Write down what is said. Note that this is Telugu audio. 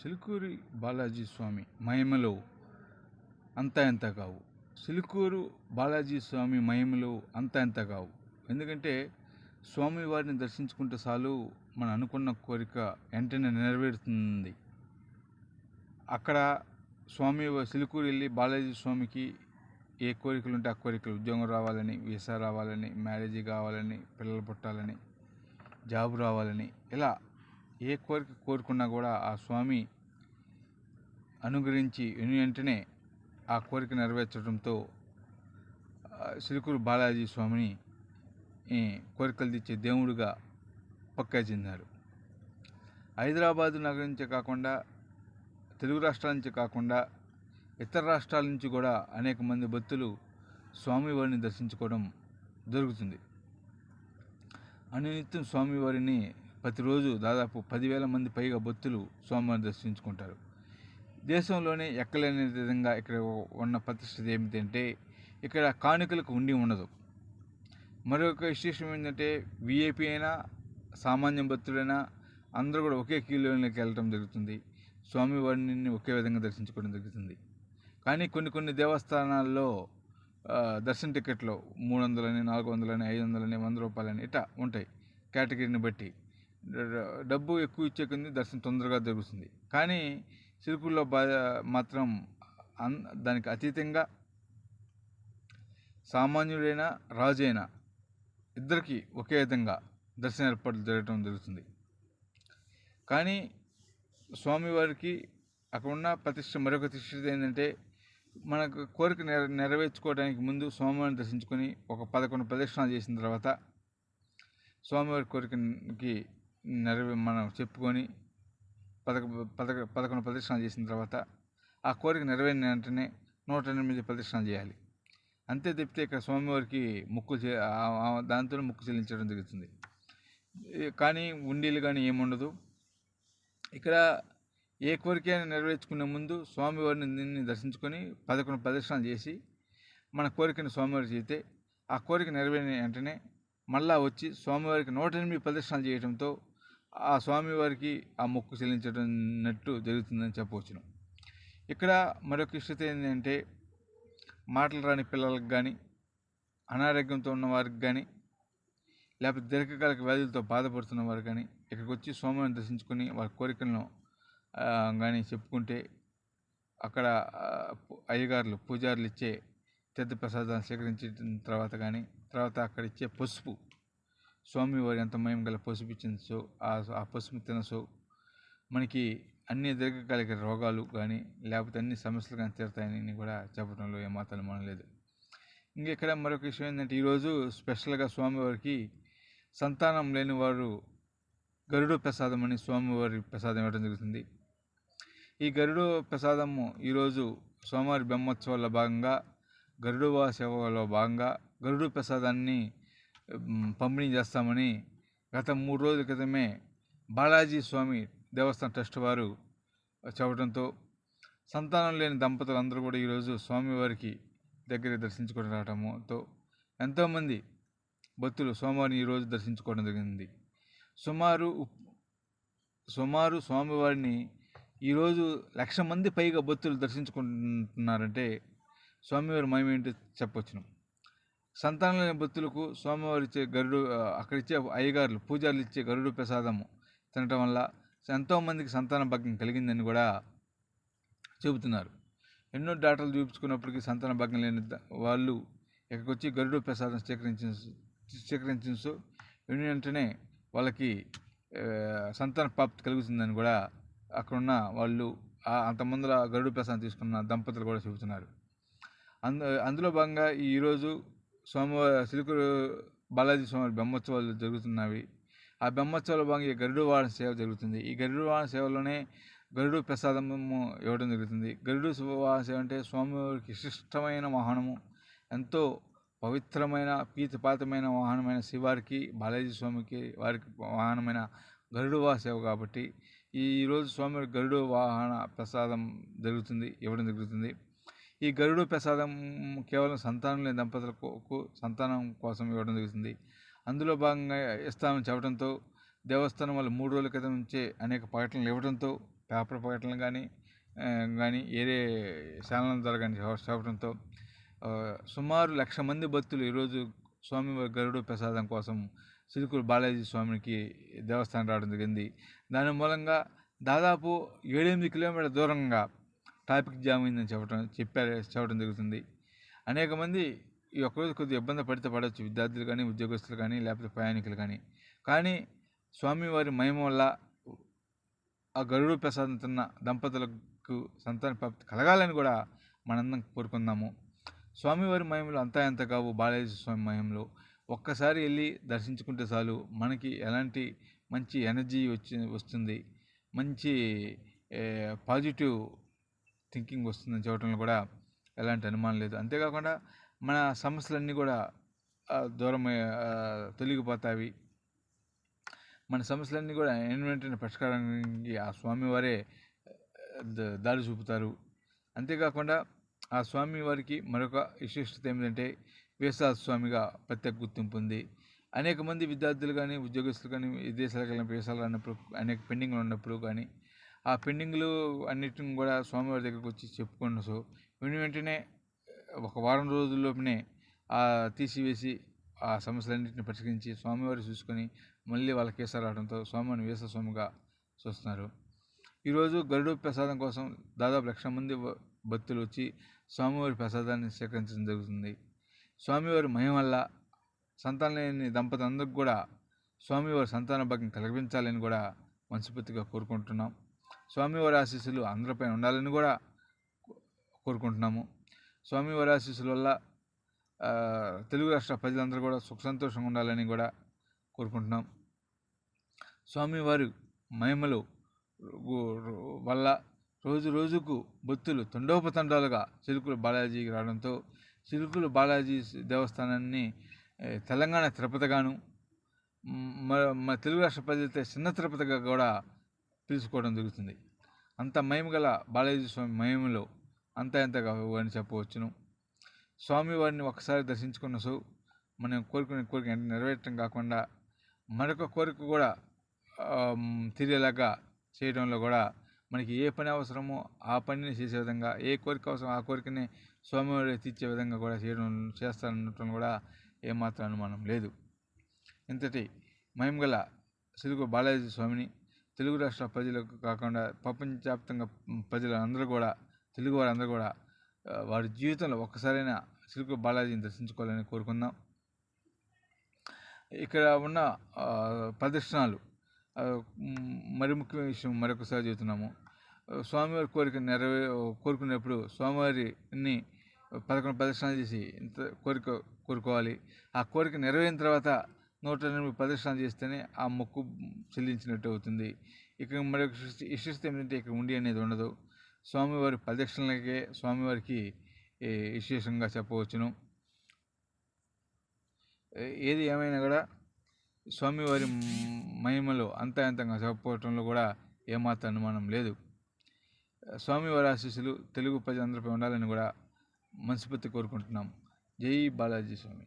సిలుకూరి బాలాజీ స్వామి మహిమలో అంతా ఎంత కావు. సిలుకూరు బాలాజీ స్వామి మహిమలు అంతా ఎంత కావు. ఎందుకంటే స్వామి వారిని దర్శించుకుంటే చాలు మనం అనుకున్న కోరిక వెంటనే నెరవేరుతుంది. అక్కడ స్వామి సిలుకూరు వెళ్ళి బాలాజీ స్వామికి ఏ కోరికలు ఉంటే ఆ కోరికలు ఉద్యోగం రావాలని వీసా రావాలని మ్యారేజ్ కావాలని పిల్లలు పుట్టాలని జాబ్ రావాలని ఇలా ఏ కోరిక కోరుకున్నా కూడా ఆ స్వామి అనుగ్రహించి వెంటనే ఆ కోరిక నెరవేర్చడంతో సిలుకూరు బాలాజీ స్వామిని కోరికలు తెచ్చే దేవుడుగా పక్కా చెందారు. హైదరాబాదు నగరం నుంచే కాకుండా తెలుగు రాష్ట్రాల నుంచి కాకుండా ఇతర రాష్ట్రాల నుంచి కూడా అనేక మంది భక్తులు స్వామివారిని దర్శించుకోవడం జరుగుతుంది. అనునిత్యం స్వామివారిని ప్రతిరోజు దాదాపు పదివేల మంది పైగా భక్తులు స్వామివారిని దర్శించుకుంటారు. దేశంలోనే ఎక్కలేని విధంగా ఇక్కడ ఉన్న ప్రతిష్ఠిత ఏమిటంటే ఇక్కడ కానుకలకు ఉండి ఉండదు. మరొక విశేషం ఏంటంటే విఐపి అయినా సామాన్య భక్తుడైనా అందరూ కూడా ఒకే క్యూలోకి వెళ్ళటం జరుగుతుంది. స్వామివారిని ఒకే విధంగా దర్శించుకోవడం జరుగుతుంది. కానీ కొన్ని కొన్ని దేవస్థానాల్లో దర్శన టికెట్లు మూడు వందలని నాలుగు వందలని ఐదు వందలని వంద రూపాయలని ఇట్లా ఉంటాయి. కేటగిరీని బట్టి. డబ్బు ఎక్కువ ఇచ్చే కొంది దర్శనం తొందరగా జరుగుతుంది కానీ సిరుకుల్లో బా మాత్రం అన్ దానికి అతీతంగా సామాన్యుడైనా రాజైనా ఇద్దరికి ఒకే విధంగా దర్శన ఏర్పాట్లు జరగడం జరుగుతుంది. కానీ స్వామివారికి అక్కడ ఉన్న ప్రతిష్ట మరొక ప్రతిష్ట ఏంటంటే మనకు కోరిక నెర నెరవేర్చుకోవడానికి ముందు స్వామివారిని దర్శించుకొని ఒక పదకొండు ప్రదక్షిణాలు చేసిన తర్వాత స్వామివారి కోరికకి నెరవే మనం చెప్పుకొని పదక పదక పదకొండు ప్రదక్షిణాలు చేసిన తర్వాత ఆ కోరిక నెరవేరిన వెంటనే నూట ఎనిమిది ప్రదక్షిణాలు చేయాలి. అంతే తప్పితే ఇక్కడ స్వామివారికి ముక్కు దాంతో ముక్కు చెల్లించడం జరుగుతుంది. కానీ ఉండీలు కానీ ఏముండదు. ఇక్కడ ఏ కోరికైనా నెరవేర్చుకునే ముందు స్వామివారిని దర్శించుకొని పదకొండు ప్రదక్షిణాలు చేసి మన కోరికను స్వామివారికి చేస్తే ఆ కోరిక నెరవేరిన వెంటనే మళ్ళా వచ్చి స్వామివారికి నూట ఎనిమిది ప్రదక్షిణాలు చేయడంతో ఆ స్వామివారికి ఆ మొక్కు చెల్లించడంనట్టు జరుగుతుందని చెప్పవచ్చును. ఇక్కడ మరొక ఇష్టత ఏంటంటే మాటలు రాని పిల్లలకు కానీ అనారోగ్యంతో ఉన్న వారికి కానీ లేకపోతే దీర్ఘకాలిక వ్యాధులతో బాధపడుతున్న వారు కానీ ఇక్కడికి వచ్చి స్వామివారిని దర్శించుకొని వారి కోరికలను కానీ చెప్పుకుంటే అక్కడ అయ్యగారులు పూజారులు ఇచ్చే తీర్థ ప్రసాదాన్ని స్వీకరించిన తర్వాత కానీ తర్వాత అక్కడ ఇచ్చే పసుపు స్వామివారి ఎంత మయం గల పసుపు ఇచ్చిందో ఆ పసుపు తినసో మనకి అన్ని దీర్ఘకాలిక రోగాలు కానీ లేకపోతే అన్ని సమస్యలు కానీ తీరుతాయని కూడా చెప్పడంలో ఏమాత్రం మనం లేదు ఇంకా ఇక్కడ మరొక విషయం ఏంటంటే ఈరోజు స్పెషల్గా స్వామివారికి సంతానం లేని వారు గరుడు ప్రసాదం అని స్వామివారి ప్రసాదం ఇవ్వడం జరుగుతుంది. ఈ గరుడు ప్రసాదము ఈరోజు స్వామివారి బ్రహ్మోత్సవాల్లో భాగంగా గరుడువా సేవలో భాగంగా గరుడు ప్రసాదాన్ని పంపిణీ చేస్తామని గత మూడు రోజుల క్రితమే బాలాజీ స్వామి దేవస్థానం ట్రస్ట్ వారు చెప్పడంతో సంతానం లేని దంపతులు అందరూ కూడా ఈరోజు స్వామివారికి దగ్గర దర్శించుకొని రావడంతో ఎంతోమంది భక్తులు స్వామివారిని ఈరోజు దర్శించుకోవడం జరిగింది. సుమారు సుమారు స్వామివారిని ఈరోజు లక్ష మంది పైగా భక్తులు దర్శించుకుంటున్నారంటే స్వామివారి మహిమ ఏంటో చెప్పవచ్చును సంతానం లేని భక్తులకు స్వామివారు ఇచ్చే గరుడు అక్కడ ఇచ్చే అయ్యగారులు పూజారులు ఇచ్చే గరుడు ప్రసాదము తినటం వల్ల ఎంతోమందికి సంతాన భాగ్యం కలిగిందని కూడా చెబుతున్నారు. ఎన్నో డాక్టర్లు చూపించుకున్నప్పటికీ సంతాన భాగ్యం లేని వాళ్ళు ఇక్కడికి వచ్చి గరుడు ప్రసాదం స్వీకరించిన స్వీకరించు వెంటనే వాళ్ళకి సంతాన ప్రాప్తి కలుగుతుందని కూడా అక్కడున్న వాళ్ళు అంతమందుల గరుడు ప్రసాదం తీసుకున్న దంపతులు కూడా చెబుతున్నారు. అందు అందులో భాగంగా ఈరోజు సోమవారం సిలుకూరు బాలాజీ స్వామి బ్రహ్మోత్సవాలు జరుగుతున్నవి. ఆ బ్రహ్మోత్సవాల భాగంగా గరుడు వాహన సేవ జరుగుతుంది. ఈ గరుడు వాహన సేవలోనే గరుడు ప్రసాదము ఇవ్వడం జరుగుతుంది. గరుడు వాహన సేవ అంటే స్వామివారికి విశిష్టమైన వాహనము. ఎంతో పవిత్రమైన పీతపాతమైన వాహనమైన శివారికి బాలాజీ స్వామికి వారికి వాహనమైన గరుడు వాహన సేవ కాబట్టి ఈరోజు స్వామి గరుడు వాహన ప్రసాదం జరుగుతుంది ఇవ్వడం జరుగుతుంది. ఈ గరుడు ప్రసాదం కేవలం సంతానం లేని దంపతులకు సంతానం కోసం ఇవ్వడం జరుగుతుంది. అందులో భాగంగా ఇస్తామని చెప్పడంతో దేవస్థానం వాళ్ళు మూడు రోజుల క్రితం నుంచే అనేక ప్రకటనలు ఇవ్వడంతో పేపర్ ప్రకటనలు కానీ కానీ ఏరే ఛానల్ ద్వారా కానీ చెప్పడంతో సుమారు లక్ష మంది భక్తులు ఈరోజు స్వామి గరుడు ప్రసాదం కోసం సిరుకులు బాలాజీ స్వామికి దేవస్థానం రావడం జరిగింది. దాని మూలంగా దాదాపు ఏడెనిమిది కిలోమీటర్ల దూరంగా ట్రాఫిక్ జామ్ అయిందని చెప్పడం చెప్పారు చెప్పడం జరుగుతుంది. అనేక మంది ఈ ఒక్కరోజు కొద్దిగా ఇబ్బంది పడితే పడవచ్చు. విద్యార్థులు కానీ ఉద్యోగస్తులు కానీ లేకపోతే ప్రయాణికులు కానీ. కానీ స్వామివారి మహిమ వల్ల ఆ గరుడు ప్రసాదం తిన్న దంపతులకు సంతాన ప్రాప్తి కలగాలని కూడా మనందరం కోరుకుందాము. స్వామివారి మహిమలు అంతా ఎంత కావు? బాలాజీ స్వామి మహిమలు. ఒక్కసారి వెళ్ళి దర్శించుకుంటే చాలు. మనకి ఎలాంటి మంచి ఎనర్జీ వచ్చి వస్తుంది. మంచి పాజిటివ్ థింకింగ్ వస్తుందని చెప్పడంలో కూడా ఎలాంటి అనుమానం లేదు. అంతేకాకుండా మన సమస్యలన్నీ కూడా దూరం తొలగిపోతాయి. మన సమస్యలన్నీ కూడా ఎన్వెంటనే పరిష్కారానికి ఆ స్వామివారే వారే దారి చూపుతారు. అంతేకాకుండా ఆ స్వామి వారికి మరొక విశిష్టత ఏమిటంటే వేసాల స్వామిగా ప్రత్యేక గుర్తింపు ఉంది. అనేక మంది విద్యార్థులు కానీ ఉద్యోగస్తులు కానీ విదేశాలకు వెళ్ళిన వేసాలు అన్నప్పుడు అనేక పెండింగ్లు ఉన్నప్పుడు కానీ ఆ పెండింగ్లు అన్నిటిని కూడా స్వామివారి దగ్గరికి వచ్చి చెప్పుకున్న సో వెను వెంటనే ఒక వారం రోజుల్లోపునే తీసివేసి ఆ సమస్యలన్నింటిని పరిష్కరించి స్వామివారి చూసుకొని మళ్ళీ వాళ్ళ కేసాలు రావడంతో స్వామివారిని వేస స్వామిగా చూస్తున్నారు ఈరోజు గరుడు ప్రసాదం కోసం దాదాపు లక్ష మంది భక్తులు వచ్చి స్వామివారి ప్రసాదాన్ని స్వీకరించడం జరుగుతుంది. స్వామివారి మహిమ వల్ల సంతానం లేని దంపతులందరికీ కూడా స్వామివారి సంతాన భాగ్యం కలిగించాలని కూడా మనస్ఫూర్తిగా కోరుకుంటున్నాం. స్వామివారి ఆశీస్సులు అందరిపై ఉండాలని కూడా కోరుకుంటున్నాము. స్వామివారి ఆశీస్సుల వల్ల తెలుగు రాష్ట్ర ప్రజలందరూ కూడా సుఖ సంతోషంగా ఉండాలని కూడా కోరుకుంటున్నాం. స్వామివారి మహిమలు వల్ల రోజు రోజుకు భక్తులు తండోపతండాలుగా చిలుకులు బాలాజీకి రావడంతో చిలుకులు బాలాజీ దేవస్థానాన్ని తెలంగాణ తిరుపతిగాను మ్, మన తెలుగు రాష్ట్ర ప్రజలతో చిన్న తిరుపతిగా కూడా పిలుచుకోవడం జరుగుతుంది. అంత మహిమ గల బాలాజీ స్వామి మహిమలో అంత ఎంతగా అని చెప్పవచ్చును. స్వామివారిని ఒకసారి దర్శించుకున్న సో మనం కోరుకునే కోరిక నెరవేర్చడం కాకుండా మరొక కోరిక కూడా తీరేలాగా చేయడంలో కూడా మనకి ఏ పని అవసరమో ఆ పనిని చేసే విధంగా ఏ కోరిక అవసరం ఆ కోరికని స్వామివారి తీర్చే విధంగా కూడా చేయడం చేస్తారనటం కూడా ఏమాత్రం అనుమానం లేదు. ఇంతటి మహిమగల సిరుగు బాలాజీ స్వామిని తెలుగు రాష్ట్ర ప్రజలకు కాకుండా ప్రపంచవ్యాప్తంగా ప్రజలు అందరూ కూడా తెలుగు వారందరూ కూడా వారి జీవితంలో ఒక్కసారైనా సిరుగు బాలాజీని దర్శించుకోవాలని కోరుకుందాం. ఇక్కడ ఉన్న ప్రదర్శనలు మరి ముఖ్యమైన విషయం మరొకసారి చెబుతున్నాము. స్వామివారి కోరిక నెరవే కోరుకునేప్పుడు స్వామివారిని పదకొండు ప్రదర్శనలు చేసి ఇంత కోరిక కోరుకోవాలి. ఆ కోరిక నెరవేరిన తర్వాత నూట ఎనిమిది ప్రదక్షిణ చేస్తేనే ఆ మొక్కు చెల్లించినట్టు అవుతుంది. ఇక మరొక విశిష్ట- విశిష్టత ఏమిటంటే ఇక్కడ ఉండి అనేది ఉండదు. స్వామివారి ప్రదక్షిణలకే స్వామివారికి విశేషంగా చెప్పవచ్చును. ఏది ఏమైనా కూడా స్వామివారి మహిమలో అంతా అంతంగా కూడా ఏమాత్రం అనుమానం లేదు. స్వామివారి ఆశీస్సులు తెలుగు ప్రజలందరిపై ఉండాలని కూడా మనస్ఫూర్తి కోరుకుంటున్నాం. జై బాలాజీ స్వామి.